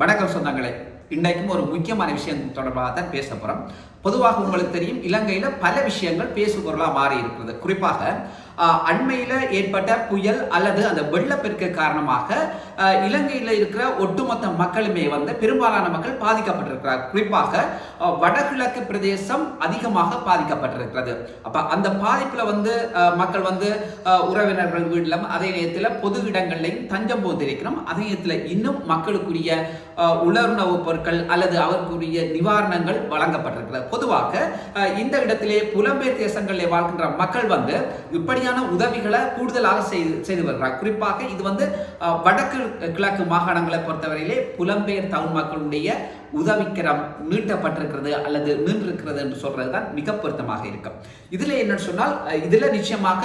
வணக்கம் சொந்தங்களே. இன்றைக்கும் ஒரு முக்கியமான விஷயம் தொடர்பாக தான் பேச போகிறோம் பொதுவாக உங்களுக்கு தெரியும் இலங்கையில் பல விஷயங்கள் பேசுபொருளாக மாறி இருக்கிறது. குறிப்பாக அண்மையில் ஏற்பட்ட புயல் அல்லது அந்த வெள்ளப்பெருக்கு காரணமாக இலங்கையில் இருக்கிற ஒட்டுமொத்த மக்களுமே வந்து பெரும்பாலான மக்கள் பாதிக்கப்பட்டிருக்கிறார். குறிப்பாக வடகிழக்கு பிரதேசம் அதிகமாக பாதிக்கப்பட்டிருக்கிறது. அப்போ அந்த பாதிப்பில் வந்து மக்கள் வந்து உறவினர்கள் வீட்டிலும் அதே நேரத்தில் பொது இடங்கள்லையும் தஞ்சம் போந்திருக்கிறோம் அதே நேரத்தில் இன்னும் மக்களுக்குரிய ஆஹ், பொருட்கள் அல்லது அவருக்குரிய நிவாரணங்கள் வழங்கப்பட்டிருக்கிறது. பொதுவாக இந்த இடத்திலே புலம்பெயர் தேசங்களில் வாழ்கின்ற மக்கள் வந்து இப்படியான உதவிகளை கூடுதலாக செய்து செய்து வருகிறார். குறிப்பாக இது வந்து வடக்கு கிழக்கு மாகாணங்களை பொறுத்தவரையிலே புலம்பெயர் தமிழ் மக்களுடைய உதவிக்கரம் நீட்டப்பட்டிருக்கிறது அல்லது நின்றிருக்கிறது என்று சொல்றது தான் மிக பொருத்தமாக இருக்கும். இதுல என்னன்னு சொன்னால் இதில் இதுல நிச்சயமாக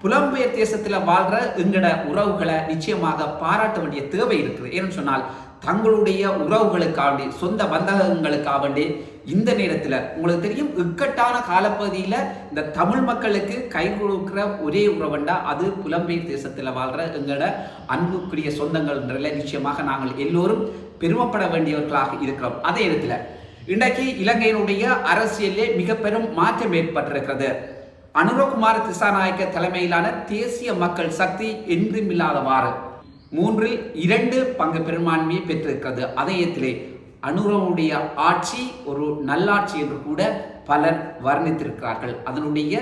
புலம்பெயர் தேசத்தில் வாழ்ற எங்கட உறவுகளை நிச்சயமாக பாராட்ட வேண்டிய தேவை இருக்குது. ஏன்னு சொன்னால் தங்களுடைய உறவுகளுக்காண்டி சொந்த பந்தகங்களுக்காகண்டி இந்த நேரத்தில் உங்களுக்கு தெரியும் இக்கட்டான காலப்பகுதியில் இந்த தமிழ் மக்களுக்கு கை கொடுக்குற ஒரே உறவுண்டா அது புலம்பெயர் தேசத்தில் வாழ்கிற எங்களோட அன்புக்குரிய சொந்தங்கள்ன்றதுல நிச்சயமாக நாங்கள் எல்லோரும் பெருமைப்பட வேண்டியவர்களாக இருக்கிறோம். அதே இடத்துல இன்றைக்கு இலங்கையினுடைய அரசியலிலே மிக பெரும் மாற்றம் ஏற்பட்டிருக்கிறது. அனுரகுமார் திசாநாயக்க தலைமையிலான தேசிய மக்கள் சக்தி என்றும் இல்லாதவாறு மூன்றில் இரண்டு பங்கு பெரும்பான்மையை பெற்றிருக்கிறது. அதயத்திலே இடத்திலே அனுரவுடைய ஆட்சி ஒரு நல்லாட்சி என்று கூட பலர் வர்ணித்திருக்கிறார்கள். அதனுடைய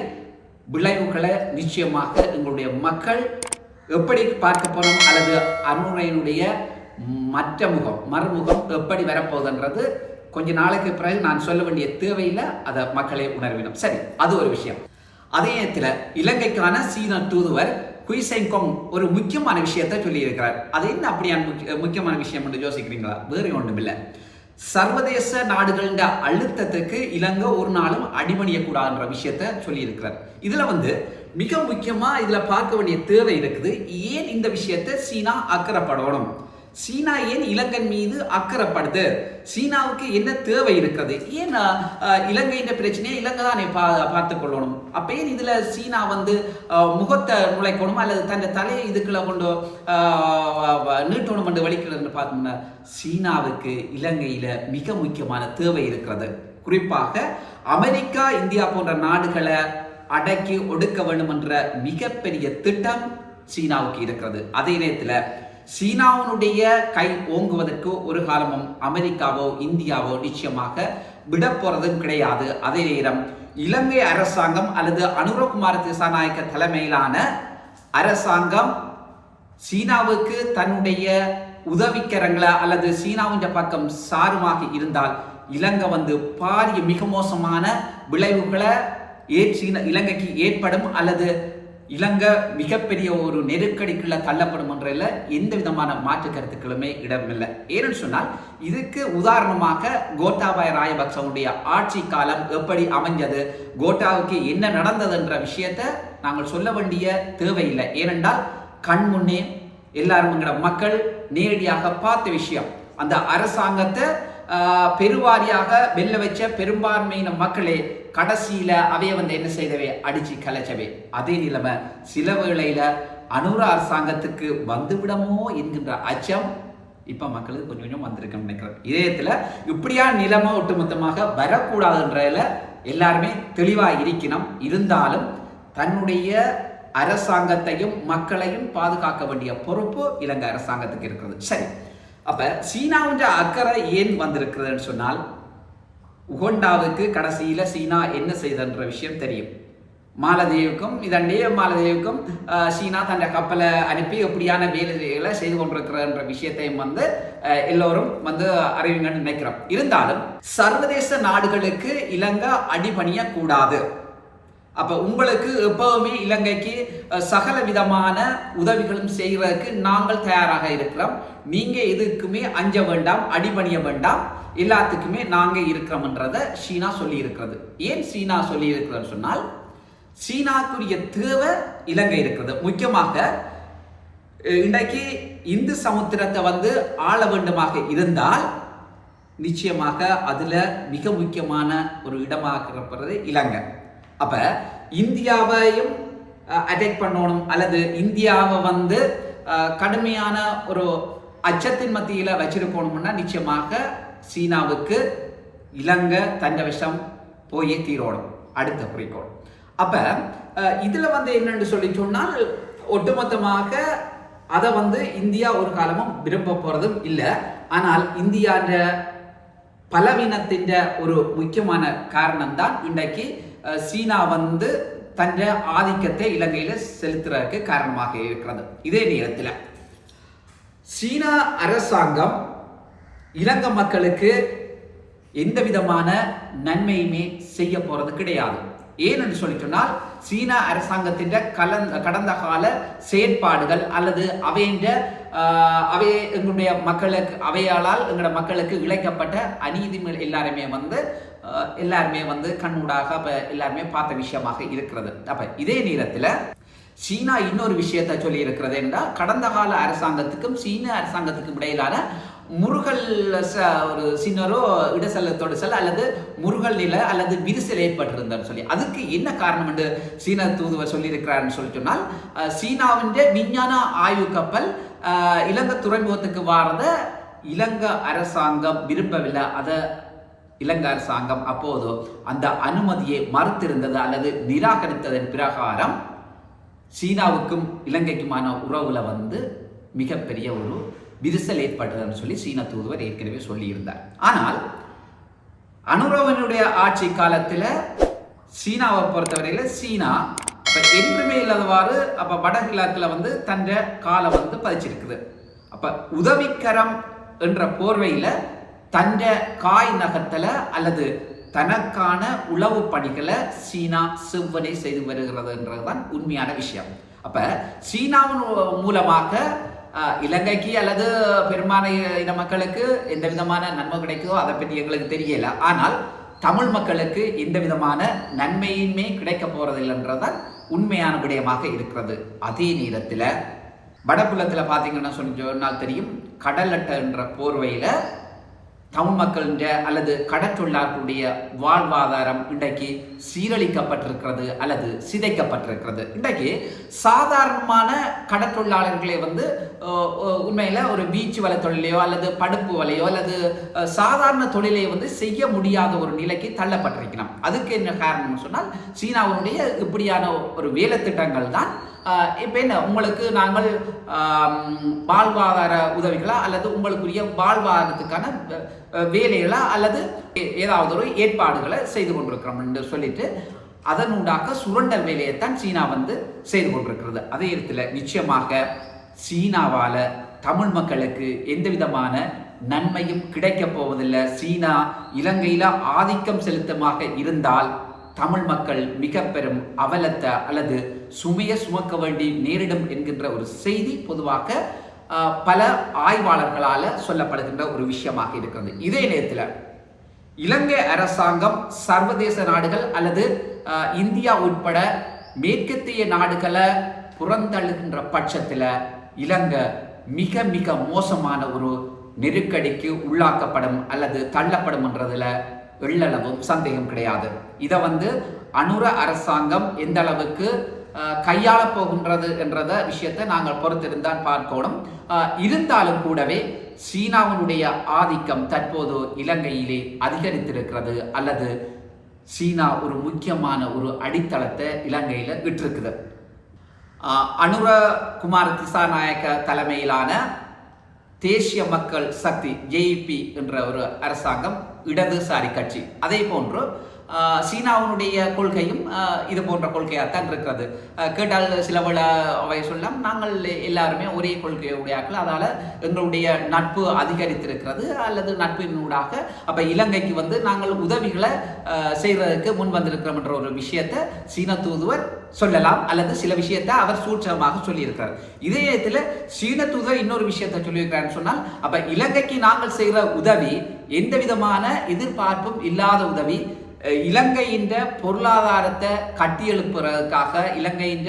விளைவுகளை நிச்சயமாக எங்களுடைய மக்கள் எப்படி பார்க்க போறோம்? அல்லது அனுரையினுடைய மற்ற முகம் மறுமுகம் எப்படி வரப்போகுதுன்றது கொஞ்ச நாளைக்கு பிறகு நான் சொல்ல வேண்டிய தேவையில் அதை மக்களே உணர்வினோம் சரி அது ஒரு விஷயம். அதே நேரத்தில் இலங்கைக்கான சீன தூதுவர் குய்செங்கோங் ஒரு முக்கியமான விஷயத்தை சொல்லியிருக்கிறார். அது என்ன அப்படியான முக்கிய- முக்கியமான விஷயம் என்று யோசிக்கிறீங்களா? வேறு ஒன்றும் இல்லை சர்வதேச நாடுகளின் அழுத்தத்துக்கு இலங்கை ஒரு நாளும் அடிபணியக்கூடாதுன்ற விஷயத்த சொல்லியிருக்கிறார். இதில் வந்து மிக முக்கியமாக இதில் பார்க்க வேண்டிய தேவை இருக்குது. ஏன் இந்த விஷயத்தை சீனா அக்கறைப்படணும்? சீனா ஏன் இலங்கை மீது அக்கறைப்படுது. சீனாவுக்கு என்ன தேவை இருக்கிறது? ஏன் இலங்கையின் பிரச்சனையை இலங்கை தானே பா பார்த்து கொள்ளணும். அப்போ ஏன் இதில் சீனா வந்து முகத்தை நுழைக்கணும்? அல்லது தன் தலையை இதுக்குள்ள கொண்டு நீட்டணும் என்று வலிக்கிறதுன்னு பார்த்தோம்னா சீனாவுக்கு இலங்கையில் மிக முக்கியமான தேவை இருக்கிறது. குறிப்பாக அமெரிக்கா இந்தியா போன்ற நாடுகளை அடக்கி ஒடுக்க வேண்டும் என்ற மிகப்பெரிய திட்டம் சீனாவுக்கு இருக்கிறது. அதே நேரத்தில் சீனாவினுடைய கை ஓங்குவதற்கு ஒரு காலமும் அமெரிக்காவோ இந்தியாவோ நிச்சயமாக விட போறதும் கிடையாது. அதே நேரம் இலங்கை அரசாங்கம் அல்லது அனுரகுமார திசாநாயக்க தலைமையிலான அரசாங்கம் சீனாவுக்கு தன்னுடைய உதவிக்கரங்களை அல்லது சீனாவின் பக்கம் சாருமாக இருந்தால் இலங்கை வந்து பாரிய மிக மோசமான விளைவுகளை ஏ சீன இலங்கைக்கு ஏற்படும் அல்லது இலங்கை மிகப்பெரிய ஒரு நெருக்கடிக்குள்ள தள்ளப்படும் என்றதில் எந்த விதமான மாற்று கருத்துக்களுமே இடமில்லை. ஏன்னு சொன்னால் இதுக்கு உதாரணமாக கோட்டாபாய ராயபக்சவுடைய ஆட்சி காலம் எப்படி அமைஞ்சது கோட்டாவுக்கு என்ன நடந்தது என்ற விஷயத்தை நாங்கள் சொல்ல வேண்டிய தேவையில்லை. ஏனென்றால் கண் முன்னே எல்லாரும் மக்கள் நேரடியாக பார்த்த விஷயம் அந்த அரசாங்கத்தை பெருவாரியாக வெல்ல வச்ச பெரும்பான்மையின மக்களே கடைசியில் அவைய வந்து என்ன செய்தவே? அடிச்சு கலைச்சவே. அதே நிலைமை சில வேளையில் அனுர அரசாங்கத்துக்கு வந்துவிடமோ என்கின்ற அச்சம் இப்போ மக்களுக்கு கொஞ்சம் கொஞ்சம் வந்திருக்குன்னு நினைக்கிறேன். இதயத்தில் இப்படியா நிலைமை ஒட்டுமொத்தமாக வரக்கூடாதுன்றதில் எல்லாருமே தெளிவாக இருக்கணும். இருந்தாலும் தன்னுடைய அரசாங்கத்தையும் மக்களையும் பாதுகாக்க வேண்டிய பொறுப்பு இலங்கை அரசாங்கத்துக்கு இருக்கிறது. சரி. அப்போ சீனாவுன்ற அக்கறை ஏன் வந்திருக்கிறதுன்னு சொன்னால் உகண்டாவுக்கு கடைசியில் சீனா என்ன செய்தன்ற விஷயம் தெரியும். மாலதேவுக்கும் இதண்டே மாலதேவுக்கும் சீனா தன் கப்பலை அனுப்பி எப்படியான வேலைகளை செய்து கொண்டிருக்கிறன்ற விஷயத்தையும் வந்து எல்லோரும் வந்து அறிவிங்கன்னு நினைக்கிறோம். இருந்தாலும் சர்வதேச நாடுகளுக்கு இலங்கை அடிபணியக்கூடாது. அப்போ உங்களுக்கு எப்பவுமே இலங்கைக்கு சகல விதமான உதவிகளும் செய்கிறதுக்கு நாங்கள் தயாராக இருக்கிறோம். நீங்கள் எதுக்குமே அஞ்ச வேண்டாம் அடிபணிய வேண்டாம். எல்லாத்துக்குமே நாங்கள் இருக்கிறோம்ன்றத சீனா சொல்லி இருக்கிறது ஏன் சீனா சொல்லி இருக்கிறது சொன்னால் சீனாக்குரிய தேவை இலங்கை இருக்கிறது. முக்கியமாக இன்றைக்கு இந்து சமுத்திரத்தை வந்து ஆள வேண்டுமாக இருந்தால் நிச்சயமாக அதில் மிக முக்கியமான ஒரு இடமாக இருப்பது இலங்கை. அப்போ இந்தியாவையும் அட்டாக் பண்ணணும் அல்லது இந்தியாவை வந்து கடுமையான ஒரு அச்சத்தின் மத்தியில் வச்சிருக்கணும்னா நிச்சயமாக சீனாவுக்கு இலங்கை தண்ட விஷம் போயே தீரோடும் அடுத்த குறிக்கோள். அப்போ இதில் வந்து என்னென்னு சொல்லி சொன்னால் ஒட்டுமொத்தமாக அதை வந்து இந்தியா ஒரு காலமும் விரும்ப போகிறதும் இல்லை. ஆனால் இந்தியான்ற பலவீனத்தின் ஒரு முக்கியமான காரணம் தான் இன்றைக்கு சீனா வந்து தன்ற ஆதிக்கத்தை இலங்கையில் செலுத்துறதுக்கு காரணமாக இருக்கிறது. இதே நேரத்தில் சீனா அரசாங்கம் இலங்கை மக்களுக்கு எந்த விதமான நன்மையுமே செய்ய போறது கிடையாது. ஏனென்று சொல்லி சொன்னால் சீனா அரசாங்கத்தின் கலந்த கடந்த கால செயற்பாடுகள் அல்லது அவைன்ற அவை எங்களுடைய மக்களுக்கு அவையாளால் எங்களோட மக்களுக்கு இழைக்கப்பட்ட அநீதி எல்லாருமே வந்து எல்லாருமே வந்து கண்ணூடாக இப்போ எல்லாருமே பார்த்த விஷயமாக இருக்கிறது. அப்போ இதே நேரத்தில் சீனா இன்னொரு விஷயத்தை சொல்லி இருக்கிறது என்றால் கடந்த கால அரசாங்கத்துக்கும் சீன அரசாங்கத்துக்கும் இடையிலான முருகல் ச- ஒரு சின்னரோ இடசல்ல தொடுசல் அல்லது முருகல் நில அல்லது விரிசல் ஏற்பட்டிருந்தான்னு சொல்லி. அதுக்கு என்ன காரணம் என்று சீன தூதுவர் சொல்லியிருக்கிறார்னு சொல்லி சொன்னால் சீனாவின் விஞ்ஞான ஆய்வு கப்பல் இலங்கை துறைமுகத்துக்கு வாரத இலங்கை அரசாங்கம் விரும்பவில்லை. அதை இலங்கை அரசாங்கம் அப்போது அந்த அனுமதியை மறுத்திருந்தது அல்லது நிராகரித்ததன் பிரகாரம் சீனாவுக்கும் இலங்கைக்குமான உறவுல வந்து மிகப்பெரிய ஒரு விரிசல் ஏற்பட்டதுன்னு சொல்லி சீன தூதுவர் ஏற்கனவே சொல்லியிருந்தார். ஆனால் அனுரவனுடைய ஆட்சி காலத்தில் சீனாவை பொறுத்தவரையில் சீனா இப்போ என்றுமே இல்லாதவாறு அப்போ வடகிழக்கில் வந்து தன்ற காலை வந்து பதிச்சிருக்குது. அப்போ உதவிக்கரம் என்ற போர்வையில் தன்ற காய் நகர்த்தல அல்லது தனக்கான உளவு பணிகளை சீனா செவ்வனை செய்து வருகிறதுன்றதுதான் உண்மையான விஷயம். அப்போ சீனாவின் மூலமாக இலங்கைக்கு அல்லது பெரும்பாலான இன மக்களுக்கு எந்த விதமான நன்மை கிடைக்குதோ அதை பற்றி எங்களுக்கு தெரியல. ஆனால் தமிழ் மக்களுக்கு எந்த விதமான நன்மையுமே கிடைக்க போகிறதில்லைன்றதான் உண்மையான விடயமாக இருக்கிறது. அதே நேரத்தில் வடபுலத்தில் பார்த்தீங்கன்னா சொன்னால் தெரியும் கடல் அட்டை என்ற போர்வையில் தமிழ் மக்களின் அல்லது கடற்றொழிலாளர்களுடைய வாழ்வாதாரம் இன்றைக்கு சீரழிக்கப்பட்டிருக்கிறது அல்லது சிதைக்கப்பட்டிருக்கிறது. இன்றைக்கு சாதாரணமான கடற்றொழிலாளர்களை வந்து உண்மையில் ஒரு பீச் வலை தொழிலையோ அல்லது படுப்பு வலையோ அல்லது சாதாரண தொழிலை வந்து செய்ய முடியாத ஒரு நிலைக்கு தள்ளப்பட்டிருக்கணும் அதுக்கு என்ன காரணம்னு சொன்னால் சீனாவுடைய இப்படியான ஒரு வேலை திட்டங்கள் தான் இப்போ என்ன உங்களுக்கு நாங்கள் வாழ்வாதார உதவிகளா அல்லது உங்களுக்குரிய வாழ்வாதாரத்துக்கான வேலைகளா அல்லது ஏ- ஏதாவது ஒரு ஏற்பாடுகளை செய்து கொண்டிருக்கிறோம் என்று சொல்லிட்டு அதனூடாக சுரண்டல் வேலையைத்தான் சீனா வந்து செய்து கொண்டிருக்கிறது. அதே இடத்துல நிச்சயமாக சீனாவால் தமிழ் மக்களுக்கு எந்த விதமான நன்மையும் கிடைக்கப் போவதில்லை. சீனா இலங்கையில் ஆதிக்கம் செலுத்தமாக இருந்தால் தமிழ் மக்கள் மிக பெரும் அவலத்தை அல்லது சுமையை சுமக்க வேண்டி நேரிடும் என்கின்ற ஒரு செய்தி பொதுவாக பல ஆய்வாளர்களால் சொல்லப்படுகின்ற ஒரு விஷயமாக இருக்கிறது. இதே நேரத்தில் இலங்கை அரசாங்கம் சர்வதேச நாடுகள் அல்லது இந்தியா உட்பட மேற்கத்திய நாடுகளை புறந்தள்ளுகின்ற பட்சத்தில் இலங்கை மிக மிக மோசமான ஒரு நெருக்கடிக்கு உள்ளாக்கப்படும் அல்லது தள்ளப்படும்ன்றதுல எள்ளளவும் சந்தேகம் கிடையாது. இதை வந்து அனுர அரசாங்கம் எந்த அளவுக்கு கையாளப் போகின்றது என்றத விஷயத்தை நாங்கள் பொறுத்திருந்தால் பார்க்கணும். இருந்தாலும் கூடவே சீனாவினுடைய ஆதிக்கம் தற்போது இலங்கையிலே அதிகரித்திருக்கிறது அல்லது சீனா ஒரு முக்கியமான ஒரு அடித்தளத்தை இலங்கையில் விட்டிருக்குது அனுர குமார் திசாநாயக்க தலைமையிலான தேசிய மக்கள் சக்தி ஜேபி என்ற ஒரு அரசாங்கம் இடதுசாரி கட்சி அதே போன்று சீனாவுடைய சீனாவினுடைய கொள்கையும் இது போன்ற கொள்கையாக தான் இருக்கிறது. கேட்டால் சில பல அவை சொல்லலாம் நாங்கள் எல்லாருமே ஒரே கொள்கையுடையாக்கள் அதால் எங்களுடைய நட்பு அதிகரித்திருக்கிறது அல்லது நட்பினூடாக அப்போ இலங்கைக்கு வந்து நாங்கள் உதவிகளை செய்வதற்கு முன் வந்திருக்கிறோம் என்ற ஒரு விஷயத்தை சீன தூதுவர் சொல்லலாம் அல்லது சில விஷயத்தை அவர் சூட்சமாக சொல்லியிருக்கிறார். இதே நேரத்தில் சீன தூதர் இன்னொரு விஷயத்தை சொல்லியிருக்கிறான்னு சொன்னால் அப்போ இலங்கைக்கு நாங்கள் செய்கிற உதவி எந்த விதமான எதிர்பார்ப்பும் இல்லாத உதவி இலங்கையின் பொருளாதாரத்தை கட்டியெழுப்புறதுக்காக இலங்கையின்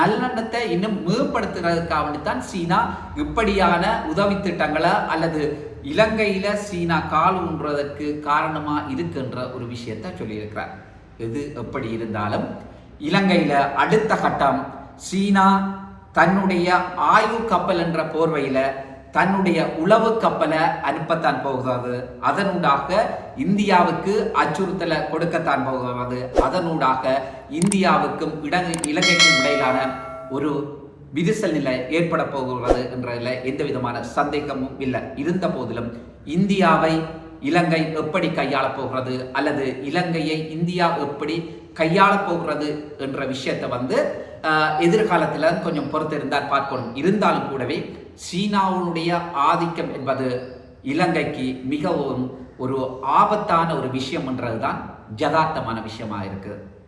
நல்லெண்ணத்தை இன்னும் மேம்படுத்துறதுக்காக வேண்டித்தான் சீனா இப்படியான உதவி திட்டங்களை அல்லது இலங்கையில சீனா கால் ஊன்றதற்கு காரணமா இருக்குன்ற ஒரு விஷயத்தை சொல்லியிருக்கிறார். எது எப்படி இருந்தாலும் இலங்கையில அடுத்த கட்டம் சீனா தன்னுடைய ஆய்வு கப்பல் என்ற போர்வையில தன்னுடைய உளவு கப்பலை அனுப்பத்தான் போகிறது அதனூடாக இந்தியாவுக்கு அச்சுறுத்தலை கொடுக்கத்தான் போகிறது அதனூடாக இந்தியாவுக்கும் இலங்கை இலங்கைக்கும் இடையிலான ஒரு விரிசல் நிலை ஏற்பட போகிறது என்றதில் எந்த விதமான சந்தேகமும் இல்லை. இருந்த போதிலும் இந்தியாவை இலங்கை எப்படி கையாளப் போகிறது அல்லது இலங்கையை இந்தியா எப்படி கையாளப் போகிறது என்ற விஷயத்தை வந்து எதிர்காலத்தில் கொஞ்சம் பொறுத்திருந்தால் பார்க்கணும். இருந்தாலும் கூடவே சீனாவுடைய ஆதிக்கம் என்பது இலங்கைக்கு மிகவும் ஒரு ஆபத்தான ஒரு விஷயம் என்றதுதான் ஜதார்த்தமான விஷயமா இருக்குது